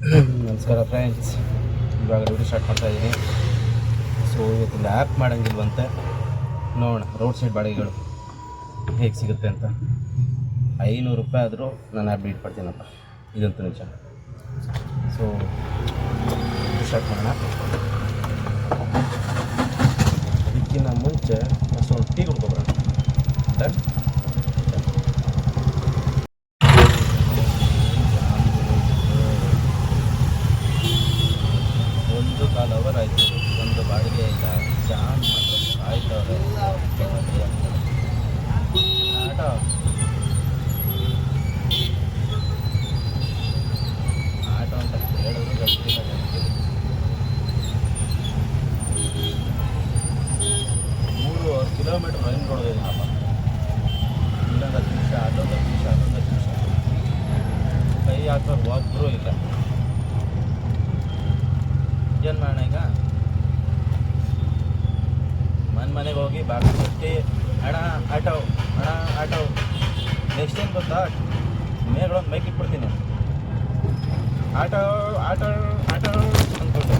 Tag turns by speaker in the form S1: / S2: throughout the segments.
S1: ನಮಸ್ಕಾರ ಫ್ರೆಂಡ್ಸ್ ಇವಾಗ duty start ಮಾಡ್ತಾ ಇದ್ದೀನಿ ಸೊ ಇವತ್ತು ಲ್ಯಾಪ್ ಮಾಡೋಂಗಿಲ್ವಂತೆ. ನೋಡೋಣ ರೋಡ್ ಸೈಡ್ ಬಾಡಿಗೆಗಳು ಹೇಗೆ ಸಿಗುತ್ತೆ ಅಂತ. ಐನೂರು ರೂಪಾಯಿ ಆದರೂ ನಾನು ಆ್ಯಪ್ ಬೀಟ್ ಪಡ್ತೀನಪ್ಪ ಇದಂತೂ ನಿಜ. ಸೊ ಸ್ಟಾರ್ಟ್ ಮಾಡೋಣ ಅದಕ್ಕಿಂತ ಮುಂಚೆ ಫಸ್ಟ್ ಒಂದು ಟೀ ಕುಡ್ಕೊಬರೋಣ ಡನ್ ಒಂದು ಕಾಲು ಅವರ್ ಆಯಿತು ಒಂದು ಬಾಡಿಗೆ ಇಲ್ಲ ಜಾಮ್ ಮಾತ್ರ ಆಯ್ತವ್ರೆ ಆಟೋ ಆಟೋ ಅಂತ ಹೇಳಿದ್ರು ಗೊತ್ತಿಲ್ಲ ಜನಕ್ಕೆ. ಮೂರು ಕಿಲೋಮೀಟ್ರ್ ರನ್ ಕೊಡೋದಿಲ್ಲಪ್ಪ ಇನ್ನೊಂದು ಹತ್ತು ನಿಮಿಷ ಅದೊಂದು ಹತ್ತು ನಿಮಿಷ ಅದೊಂದು ಹತ್ತು ನಿಮಿಷ ಕೈ ಹಾಕೋರು ಒಬ್ಬರು ಇಲ್ಲ. ಏನು ಮಾಡೋಣ ಈಗ? ಮನೆ ಮನೆಗೆ ಹೋಗಿ ಬಾಗಿಲು ಕಟ್ಟಿ ಅಣ್ಣ, ಆಟೋ ಅಣ್ಣ, ಆಟೋ. ನೆಕ್ಸ್ಟ್ ಏನು ಗೊತ್ತಾ? ಮೇಲ್ಗಳೊಂದು ಮೈಕ್ ಇಟ್ಬಿಡ್ತೀನಿ. ಆಟೋ ಆಟೋ ಆಟೋ ಅಂದ್ಕೊಂಡು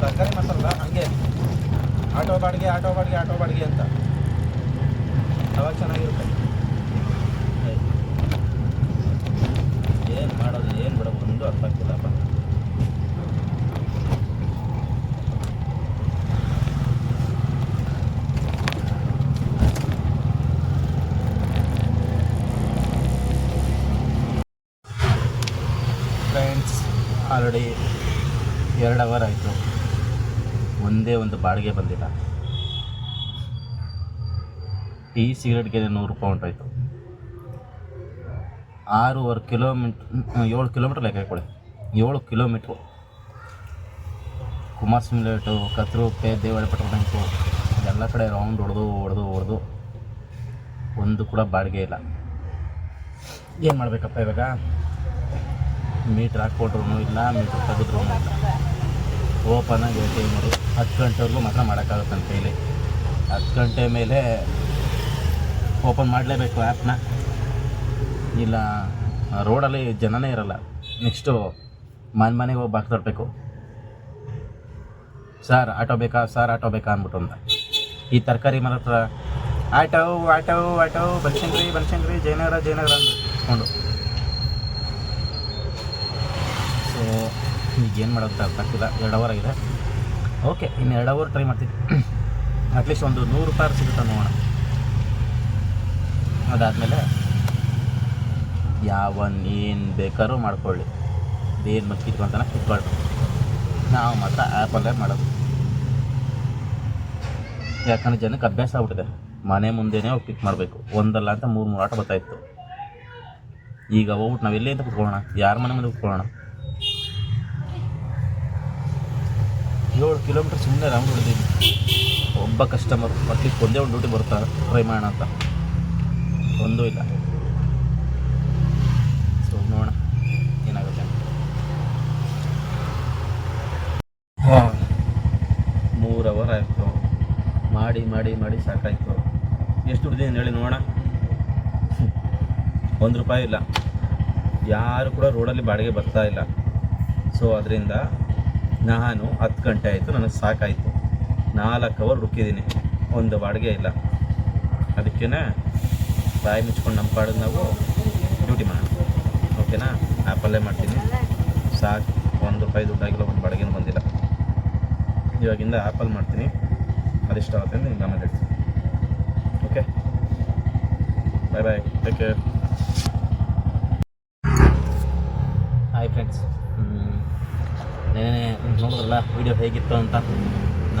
S1: ತರಕಾರಿ ಮಸಾಲ, ಹಂಗೆ. ಆಟೋ ಬಾಡಿಗೆ ಆಟೋ ಬಾಡಿಗೆ ಆಟೋ ಬಾಡಿಗೆ ಅಂತ. ಅವಾಗ ಚೆನ್ನಾಗಿರುತ್ತೆ ಏನು ಮಾಡೋದು ಏನು ಬಿಡ ಒಂದು ಅರ್ಥ ಆಗ್ತಿಲ್ಲಪ್ಪ ಫ್ರೆಂಡ್ಸ್ ಆಲ್ರೆಡಿ ಎರಡು ಅವರ್ ಆಯಿತು. ಒಂದೇ ಒಂದು ಬಾಡಿಗೆ ಬಂದಿಲ್ಲ. ಟೀ ಸಿಗರೆಟ್ಗೆ ನೂರು ರೂಪಾಯಿ ಹೊಂಟಾಯ್ತು ಆರೂವರೆ ಕಿಲೋಮೀಟ್ರ್ ಏಳು ಕಿಲೋಮೀಟ್ರ್ ಲೆಕ್ಕ ಹಾಕೊಳ್ಳಿ ಏಳು ಕಿಲೋಮೀಟ್ರು. ಕುಮಾರಸ್ವಾಮಿಲೇಟು ಕತ್ರುಪೆ ದೇವಾಳಿ ಪೆಟ್ರೋಲ್ ಬ್ಯಾಂಕು ಎಲ್ಲ ಕಡೆ ರೌಂಡ್ ಹೊಡೆದು ಹೊಡೆದು ಹೊಡೆದು, ಒಂದು ಕೂಡ ಬಾಡಿಗೆ ಇಲ್ಲ. ಏನು ಮಾಡಬೇಕಪ್ಪ ಇವಾಗ? ಮೀಟ್ರ್ ಹಾಕ್ಕೊಟ್ರು ಇಲ್ಲ, ಮೀಟ್ರ್ ತೆಗೆದ್ರು ಇಲ್ಲ. ಓಪನ್ ಆಗಿ ಟಿ ಮಾಡಿ ಹತ್ತು ಗಂಟೆವರೆಗೂ ಮಾತ್ರ ಮಾಡೋಕ್ಕಾಗುತ್ತೆ ಕೈಲಿ ಹತ್ತು ಗಂಟೆ ಮೇಲೆ ಓಪನ್ ಮಾಡಲೇಬೇಕು ಆ್ಯಪ್ನ ಇಲ್ಲ ರೋಡಲ್ಲಿ ಜನನೇ ಇರಲ್ಲ. ನೆಕ್ಸ್ಟು ಮನೆ ಮನೆಗೆ ಹೋಗಿ ಬಾಕ್ ತರಬೇಕು. ಸರ್, ಆಟೋ ಬೇಕಾ? ಸರ್, ಆಟೋ ಬೇಕಾ? ಅಂದ್ಬಿಟ್ಟು ಅಂತ ಈ ತರಕಾರಿ ಮರ ಹತ್ರ, auto auto auto, Banashankari Banashankari, Jayanagar Jayanagar ಅಂದ್ಕೊಂಡು ಸೊ ಈಗ ಏನು ಮಾಡೋದು ಅರ್ಥ ಆಗ್ತಿಲ್ಲ ಎರಡು ಅವರ್ ಆಗಿದೆ. ಓಕೆ ಇನ್ನು ಎರಡು ಅವರ್ ಟ್ರೈ ಮಾಡ್ತೀನಿ. ಅಟ್ಲೀಸ್ಟ್ ಒಂದು ನೂರು ರೂಪಾಯಿ ಸಿಗುತ್ತೆ ನೋಡೋಣ ಅದಾದಮೇಲೆ ಯಾವನ್ ಏನು ಬೇಕಾದ್ರೂ ಮಾಡ್ಕೊಳ್ಳಿ. ಏನು ಮತ್ತೆ ಕಿತ್ಕೊಂತಾನೆ ಕಿತ್ಕೊಳ್ರಿ. ನಾವು ಮಾತ್ರ ಆ್ಯಪಲ್ಲೇ ಮಾಡೋದು. ಯಾಕಂದ್ರೆ ಜನಕ್ಕೆ ಅಭ್ಯಾಸ ಆಗ್ಬಿಟ್ಟಿದೆ. ಮನೆ ಮುಂದೆನೇ ಹೋಗಿ ಪಿಕ್ ಮಾಡಬೇಕು. ಒಂದಲ್ಲ ಅಂತ ಮೂರು ಮೂರು ಆಟ ಬರ್ತಾಯಿತ್ತು ಈಗ ಹೋಗ್ಬಿಟ್ಟು ನಾವು ಎಲ್ಲಿ ಅಂತ ಕುತ್ಕೊಳ್ಳೋಣ. ಯಾರ ಮನೆ ಮುಂದೆ ಕುತ್ಕೊಳ್ಳೋಣ? ಏಳು ಕಿಲೋಮೀಟ್ರ್ ಸುಮ್ಮನೆ ರೌಂಡ್ ಹೊಡೆದಿದ್ದೀನಿ. ಒಬ್ಬ ಕಸ್ಟಮರ್ ಅಟ್ಲೀಸ್ಟ್ ಒಂದೇ ಒಂದು ಡ್ಯೂಟಿ ಬರ್ತಾರೆ ಟ್ರೈ ಮಾಡೋಣ ಅಂತ. ಒಂದೂ ಇಲ್ಲ ಸೊ ನೋಡೋಣ ಏನಾಗುತ್ತೆ ಹಾಂ ಮೂರು ಅವರ್ ಆಯಿತು. ಮಾಡಿ ಮಾಡಿ ಮಾಡಿ ಸಾಕಾಯಿತು. ಎಷ್ಟು ದುಡ್ದಿದ್ದೀನಿ ಹೇಳಿ ನೋಡೋಣ. ಒಂದು ರೂಪಾಯಿ ಇಲ್ಲ. ಯಾರು ಕೂಡ ರೋಡಲ್ಲಿ ಬಾಡಿಗೆ ಬರ್ತಾ ಇಲ್ಲ. ಸೊ ಅದರಿಂದ ನಾನು ಹತ್ತು ಗಂಟೆ ಆಯಿತು, ನನಗೆ ಸಾಕಾಯಿತು. ನಾಲ್ಕು ಅವರ್ ರುಕ್ಕಿದ್ದೀನಿ ಒಂದು ಬಾಡಿಗೆ ಇಲ್ಲ. ಅದಕ್ಕೇ ಬಾಯಿ ಮುಚ್ಕೊಂಡು ನಮ್ಮ ಪಾಡಿಗೆ ನಾವು ಡ್ಯೂಟಿ ಮಾಡೋಣ. ಓಕೆನಾ ಆ್ಯಪಲ್ಲೇ ಮಾಡ್ತೀನಿ. ಸಾಕು. ಒಂದು ರೂಪಾಯಿ ದುಡ್ಡಾಗಿಲ್ಲ, ಒಂದು ಬಾಡಿಗೆನೂ ಬಂದಿಲ್ಲ. ಇವಾಗಿಂದ ಆ್ಯಪಲ್ಲಿ ಮಾಡ್ತೀನಿ. ಅದಿಷ್ಟ ಆಗುತ್ತೆ ನಿಮ್ಗೆ ಆಮೇಲೆ ಹೇಳ್ತೀನಿ. Okay bye bye take care hi friends ನೆನೆ ನೋಡಿದ್ರಲ್ಲ ವೀಡಿಯೋ ಹೇಗಿತ್ತು ಅಂತ?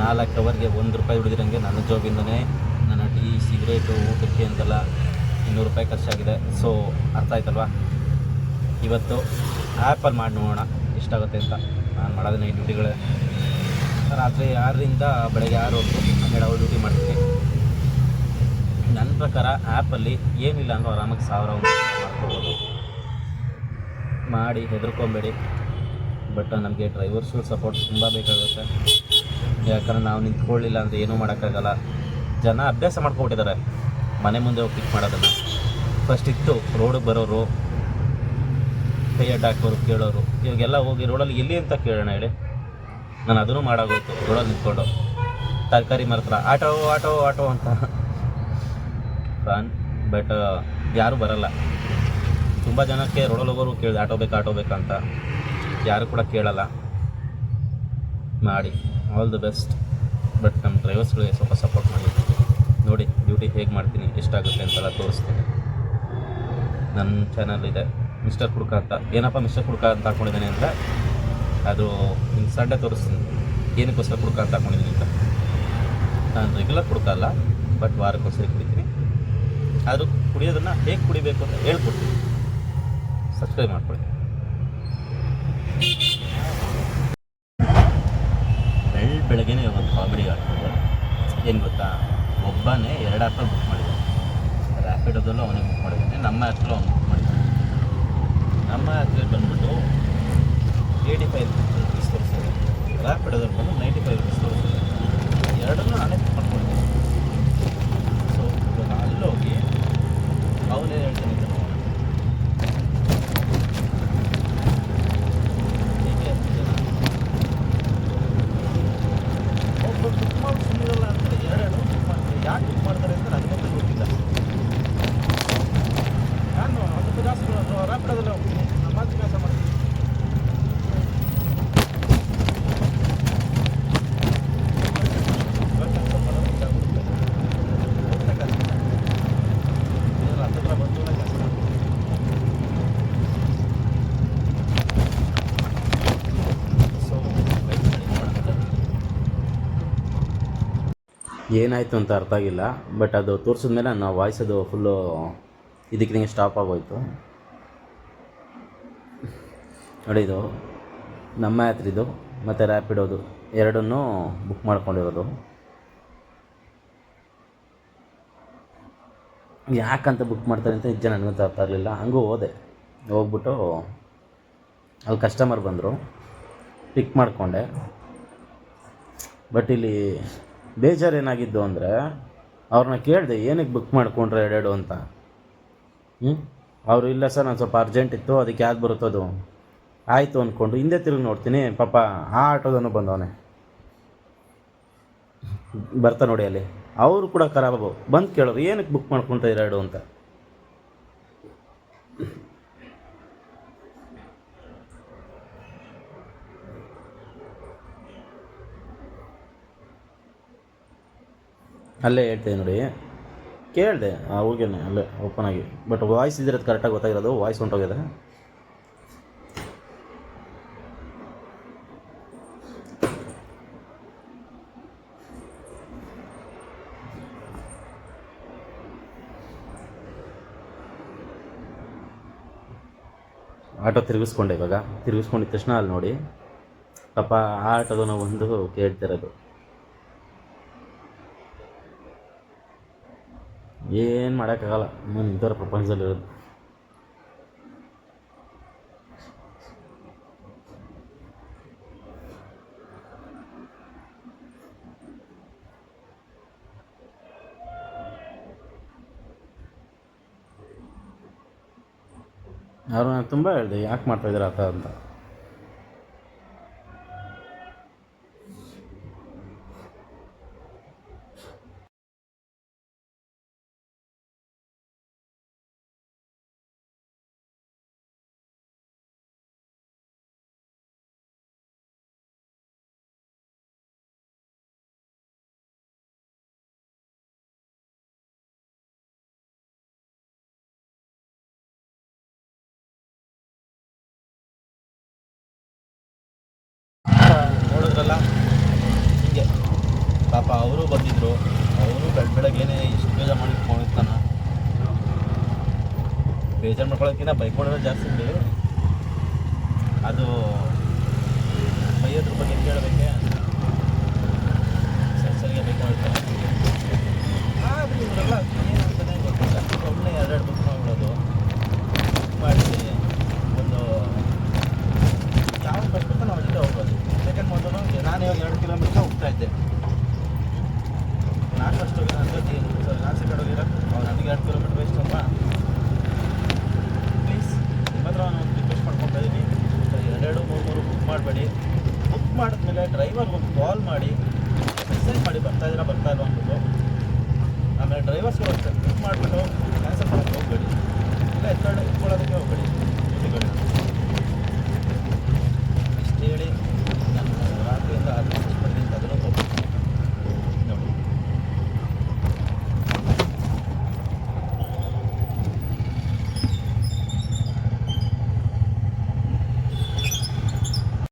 S1: ನಾಲ್ಕು ಅವರ್ಗೆ ಒಂದು ರೂಪಾಯಿ ಹಿಡಿದಿರಂಗೆ ನನ್ನ ಜಾಬಿಂದನೇ ನನ್ನ ಟೀ ಸಿಗರೇಟು ಊಟಕ್ಕೆ ಅಂತೆಲ್ಲ ಇನ್ನೂರು ರೂಪಾಯಿ ಖರ್ಚಾಗಿದೆ. ಸೊ ಅರ್ಥ ಆಯ್ತಲ್ವಾ? ಇವತ್ತು ಆ್ಯಪಲ್ಲಿ ಮಾಡಿ ನೋಡೋಣ. ಇಷ್ಟ ಆಗುತ್ತೆ ಅಂತ. ನಾನು ಮಾಡೋದನ್ನ ಈ ಡ್ಯೂಟಿಗಳೇ ರಾತ್ರಿ ಆರರಿಂದ ಬೆಳಗ್ಗೆ ಆರು ಹನ್ನೆರಡು ಅವರ್ ಡ್ಯೂಟಿ ಮಾಡ್ತೀನಿ ನನ್ನ ಪ್ರಕಾರ ಆ್ಯಪಲ್ಲಿ ಏನಿಲ್ಲ ಅಂದರೂ ಆರಾಮಾಗಿ ಸಾವಿರ ಮಾಡ್ಕೋಬೋದು. ಮಾಡಿ ಹೆದರ್ಕೊಬೇಡಿ. ಬಟ್ ನಮಗೆ ಡ್ರೈವರ್ಸು ಸಪೋರ್ಟ್ ತುಂಬ ಬೇಕಾಗುತ್ತೆ. ಯಾಕಂದ್ರೆ ನಾವು ನಿಂತ್ಕೊಳ್ಳಿಲ್ಲ ಅಂದರೆ ಏನೂ ಮಾಡೋಕ್ಕಾಗಲ್ಲ. ಜನ ಅಭ್ಯಾಸ ಮಾಡ್ಕೊಬಿಟ್ಟಿದ್ದಾರೆ. ಮನೆ ಮುಂದೆ ಹೋಗಿ ಪಿಕ್ ಮಾಡೋದನ್ನು. ಫಸ್ಟ್ ಇತ್ತು ರೋಡಿಗೆ ಬರೋರು ಕೈ ಅಡ್ಡ ಹಾಕೋರು, ಕೇಳೋರು. ಇವಾಗೆಲ್ಲ ಹೋಗಿ ರೋಡಲ್ಲಿ ಎಲ್ಲಿ ಅಂತ ಕೇಳೋಣ ಹೇಳಿ. ನಾನು ಅದನ್ನು ಮಾಡೋಗೋಯ್ತು. ರೋಡಲ್ಲಿ ನಿಂತ್ಕೊಂಡು. ತರಕಾರಿ ಮರತ್ರ ಆಟೋ ಆಟೋ ಆಟೋ ಅಂತ. ಫಾನ್ ಬಟ್, ಯಾರೂ ಬರಲ್ಲ. ತುಂಬ ಜನಕ್ಕೆ ರೋಡಲ್ಲಿ ಹೋಗೋರು ಕೇಳಿದೆ, ಆಟೋ ಬೇಕಾ, ಆಟೋ ಬೇಕಂತ ಯಾರು ಕೂಡ ಕೇಳಲ್ಲ. ಮಾಡಿ. All the best. ಬಟ್ ನಮ್ಮ ಡ್ರೈವರ್ಸ್ಗಳಿಗೆ ಸ್ವಲ್ಪ ಸಪೋರ್ಟ್ ಮಾಡಿ. ನೋಡಿ, ಡ್ಯೂಟಿ ಹೇಗೆ ಮಾಡ್ತೀನಿ, ಎಷ್ಟಾಗುತ್ತೆ ಅಂತೆಲ್ಲ ತೋರಿಸ್ತೀನಿ. ನನ್ನ ಚಾನಲ್ ಇದೆ, ಮಿಸ್ಟರ್ ಕುಡ್ಕ ಅಂತ. ಏನಪ್ಪ ಮಿಸ್ಟರ್ ಕುಡ್ಕ ಅಂತ ಹಾಕ್ಕೊಂಡಿದ್ದೀನಿ ಅಂದರೆ ಅದು ನಿಮ್ಗೆ ಸಂಡೆ ತೋರಿಸ್ತೀನಿ. ಏನಕ್ಕೋಸ್ಕರ ಕುಡ್ಕ ಅಂತ ಹಾಕೊಂಡಿದ್ದೀನಿ ಅಂತ. ನಾನು ರೆಗ್ಯುಲರ್ ಕುಡ್ಕಲ್ಲ ಬಟ್ ವಾರಕ್ಕೋಸ್ಕರ ಕುಡಿತೀನಿ. ಆದರೂ ಕುಡಿಯೋದನ್ನು ಹೇಗೆ ಕುಡಿಬೇಕು ಅಂತ ಹೇಳ್ಕೊಡ್ತೀನಿ. ಸಬ್ಸ್ಕ್ರೈಬ್ ಮಾಡ್ಕೊಳ್ಳಿ. ಬೆಳ್, ಬೆಳಗ್ಗೆನೇ ಒಂದು ಕಾಮಿಡಿ ಆಗ್ತದೆ ಏನು ಗೊತ್ತಾ? ಒಬ್ಬನೇ ಎರಡು ಆಟೋ ಬುಕ್ ಮಾಡಿದ್ದಾನೆ ರ್ಯಾಪಿಡೋದಲ್ಲೂ ಅವನೇ ಬುಕ್ ಮಾಡಿದ್ದಾನೆ ನಮ್ಮ ಹತ್ರ ಅವನು ಬುಕ್ ಮಾಡಿದ್ದಾನೆ ನಮ್ಮ ಹತ್ರ ಬಂದ್ಬಿಟ್ಟು ಏಯ್ಟಿ ಫೈವ್ ರುಪೀಸ್ ತೋರಿಸ್ತದೆ ರ್ಯಾಪಿಡೋದಲ್ಲಿ ಬಂದು ನೈಂಟಿ ಫೈವ್ ರುಪೀಸ್ ತೋರಿಸ್ತದೆ ಎರಡನ್ನೂ ನಾನೇ ಬುಕ್ ಮಾಡ್ಕೊಂಡಿದ್ದೀನಿ ಸೊ ಇವಾಗ ಅಲ್ಲೋಗಿ, ಅವನೇ ಹೇಳ್ತಾನೆ ಇದನ್ನು ಹೀಗೆ ಜನ ಒಬ್ಬರು ಬುಕ್ ಮಾಡಿ ಸುಮ್ಮನಿರಲ್ಲ ಅಂತಾರೆ ಎರಡೆರಡು ಬುಕ್ ಮಾಡ್ತಾರೆ ಯಾಕೆ ಬುಕ್ ಮಾಡ್ತಾರೆ ಅಂತ ನನಗಂತೂ ಗೊತ್ತಿಲ್ಲ ನಾನು ಅದಕ್ಕೆ ಜಾಸ್ತಿ ರ್ಯಾಪಿಡೋದಲ್ಲೇ ಹೋಗ್ತೀನಿ ನಮ್ಮ ಮಾತು ಕೆಲಸ ಮಾಡ್ತೀನಿ ಇವಾಗ ಕೆಲಸ ಮಾಡೋದು ಇದಾಗ್ಬಿಡುತ್ತೆ. ಹೋಗ್ತಕ್ಕಂಥ ಇದ್ರ ಹತ್ತಿರ ಬಂದು ಕಷ್ಟ ಸೊ ವೆಯ್ಟ್ ಮಾಡಿ ನೋಡೋಣ ಏನಾಯಿತು ಅಂತ ಅರ್ಥ ಆಗಿಲ್ಲ ಬಟ್ ಅದು ತೋರಿಸಿದ್ಮೇಲೆ ನಾವು ವಾಯ್ಸ್ ಅದು ಫುಲ್ಲು ಇದಕ್ಕೆ ಸ್ಟಾಪ್ ಆಗೋಯ್ತು. ನೋಡಿ ಇದು, ನಮ್ಮ ಯಾತ್ರಿದು ಮತ್ತು ರ್ಯಾಪಿಡೋದು ಎರಡನ್ನೂ ಬುಕ್ ಮಾಡ್ಕೊಂಡಿರೋದು. ಯಾಕಂತ ಬುಕ್ ಮಾಡ್ತಾರೆ ಅಂತ ನಿಜ ನನಗಂತೂ ಅರ್ಥ ಆಗಲಿಲ್ಲ. ಹಂಗೂ ಹೋದೆ. ಹೋಗ್ಬಿಟ್ಟು ಅಲ್ಲಿ ಕಸ್ಟಮರ್ ಬಂದರು. ಪಿಕ್ ಮಾಡಿಕೊಂಡೆ. ಬಟ್ ಇಲ್ಲಿ ಬೇಜಾರು ಏನಾಗಿದ್ದು ಅಂದರೆ ಅವ್ರನ್ನ ಕೇಳಿದೆ, ಏನಕ್ಕೆ ಬುಕ್ ಮಾಡ್ಕೊಂಡ್ರೆ ಎರಡೆರಡು ಅಂತ? ಹ್ಞೂ ಅವರು, ಇಲ್ಲ ಸರ್ ನಾನು ಸ್ವಲ್ಪ ಅರ್ಜೆಂಟ್ ಇತ್ತು, ಅದಕ್ಕೆ ಯಾವ್ದು ಬರುತ್ತದು ಆಯಿತು ಅಂದ್ಕೊಂಡು ಹಿಂದೆ ತಿರುಗಿ ನೋಡ್ತೀನಿ. ಪಾಪ, ಆ ಆಟೋದನ್ನು ಬಂದವನೆ. ಬರ್ತಾ ನೋಡಿ ಅಲ್ಲಿ. ಅವರು ಕೂಡ ಖರಾಬು. ಬಂದು ಕೇಳೋರು, ಏನಕ್ಕೆ ಬುಕ್ ಮಾಡ್ಕೊಂಡ್ರೆ ಎರಡು ಅಂತ? ಅಲ್ಲೇ ಹೇಳ್ತೀನಿ ನೋಡಿ. ಕೇಳಿದೆ ಅವ್ರಿಗೇನೆ ಅಲ್ಲೇ ಓಪನ್ ಆಗಿ. ಬಟ್ ವಾಯ್ಸ್ ಇದ್ದಿರೋದು ಕರೆಕ್ಟಾಗಿ ಗೊತ್ತಾಗಿರೋದು ವಾಯ್ಸ್ ಹೊಂಟೋಗಿದೆ ಆಟೋ ತಿರುಗಿಸ್ಕೊಂಡೆ ಇವಾಗ. ತಿರುಗಿಸ್ಕೊಂಡಿದ ತಕ್ಷಣ ಅಲ್ಲಿ ನೋಡಿ. ಪಾಪ ಆ ಆಟೋದನ್ನು ಒಂದು ಕೇಳ್ತಿರೋದು. ಏನು ಮಾಡೋಕ್ಕಾಗಲ್ಲ. ನಾನು ಇಂಥವ್ರ ಪ್ರಪಂಚದಲ್ಲಿರೋದು ಅವ್ರು ನಾನು ತುಂಬ ಹೇಳಿದೆ ಯಾಕೆ ಮಾಡ್ತಾ ಆ ಥರ ಅಂತ. ಅವರು ಬಂದಿದ್ರು. ಅವರು ಬೆಳ, ಬೆಳಗ್ಗೆನೆ ಇಷ್ಟು ಬೇಜಾರು ಮಾಡಿ ಹೋಗ್ತಾನ ಬೇಜಾರು ಮಾಡ್ಕೊಳ್ಳೋಕ್ಕಿಂತ ಮಾಡಿದ್ರೆ ಜಾಸ್ತಿ ಅದು ಬೈಯೋದ್ರ ಬಗ್ಗೆ ಕೇಳಬೇಕೆ. ಫಸ್ಟು ಜೊತೆ ಸರ್ ಆಚೆ ಕಡೆ ಹೋಗಿರೋ ಅವ್ರು ನನಗೆ ಎರಡು ಕಿಲೋಮೀಟ್ರ್ ವೇಸ್ಟ್ ಅಮ್ಮ ಪ್ಲೀಸ್ ನಿಮ್ಮ ಹತ್ರ ನಾನು ರಿಕ್ವೆಸ್ಟ್ ಮಾಡ್ಕೊತಾ ಇದ್ದೀನಿ ಎರಡೆರಡು ಮೂರು ಮೂರು ಬುಕ್ ಮಾಡಬೇಡಿ ಬುಕ್ ಮಾಡಿದ್ಮೇಲೆ ಡ್ರೈವರ್ಗೆ ಒಂದು ಕಾಲ್ ಮಾಡಿ ಮೆಸೇಜ್ ಮಾಡಿ ಬರ್ತಾ ಇದ್ದೀರಾ ಬರ್ತಾ ಇಲ್ಲ ಅಂದ್ಬಿಟ್ಟು ಆಮೇಲೆ ಡ್ರೈವರ್ಸ್ಗಳು ಬುಕ್ ಮಾಡಿಬಿಟ್ಟು ಕ್ಯಾನ್ಸಲ್ ಮಾಡಿ ಹೋಗಬೇಡಿ. ಇಲ್ಲ, ಎತ್ಕೊಂಡು